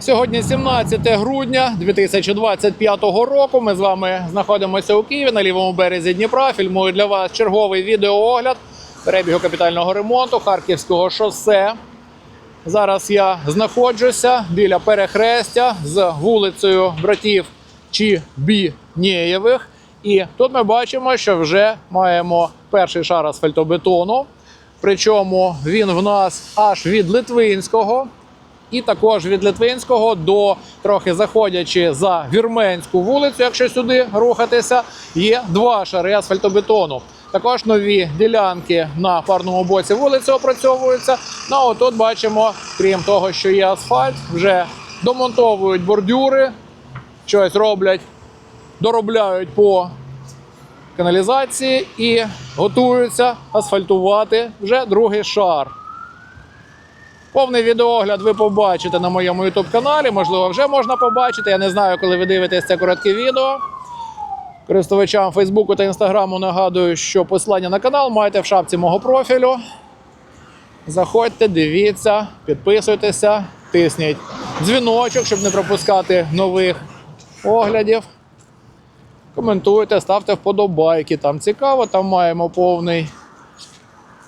Сьогодні 17 грудня 2025 року. Ми з вами знаходимося у Києві на лівому березі Дніпра. Фільмую для вас черговий відеоогляд перебігу капітального ремонту Харківського шосе. Зараз я знаходжуся біля перехрестя з вулицею братів Чібінєєвих. І тут ми бачимо, що вже маємо перший шар асфальтобетону. Причому він в нас аж від Литвинського. І також від Литвинського до трохи заходячи за Вірменську вулицю, якщо сюди рухатися, є два шари асфальтобетону. Також нові ділянки на парному боці вулиці опрацьовуються. Ну а отут бачимо, крім того, що є асфальт, вже домонтовують бордюри, щось роблять, доробляють по каналізації і готуються асфальтувати вже другий шар. Повний відеогляд ви побачите на моєму YouTube каналі. Можливо, вже можна побачити. Я не знаю, коли ви дивитесь це коротке відео. Користувачам Фейсбуку та Інстаграму нагадую, що посилання на канал маєте в шапці мого профілю. Заходьте, дивіться, підписуйтеся, тисніть дзвіночок, щоб не пропускати нових оглядів. Коментуйте, ставте вподобайки. Там цікаво, там маємо повний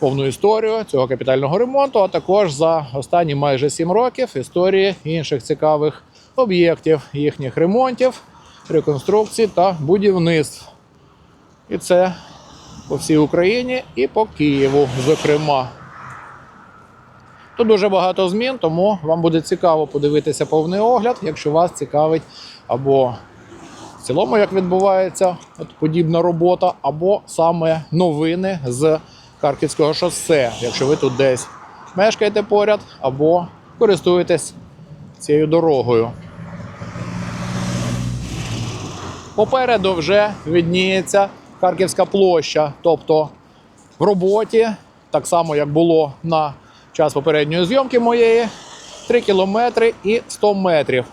повну історію цього капітального ремонту, а також за останні майже 7 років історії інших цікавих об'єктів, їхніх ремонтів, реконструкцій та будівництв. І це по всій Україні і по Києву, зокрема. Тут дуже багато змін, тому вам буде цікаво подивитися повний огляд, якщо вас цікавить або в цілому, як відбувається от подібна робота, або саме новини з Харківського шосе, якщо ви тут десь мешкаєте поряд або користуєтесь цією дорогою. Попереду вже відніється Харківська площа, тобто в роботі, так само як було на час попередньої зйомки моєї, 3 кілометри і 100 метрів.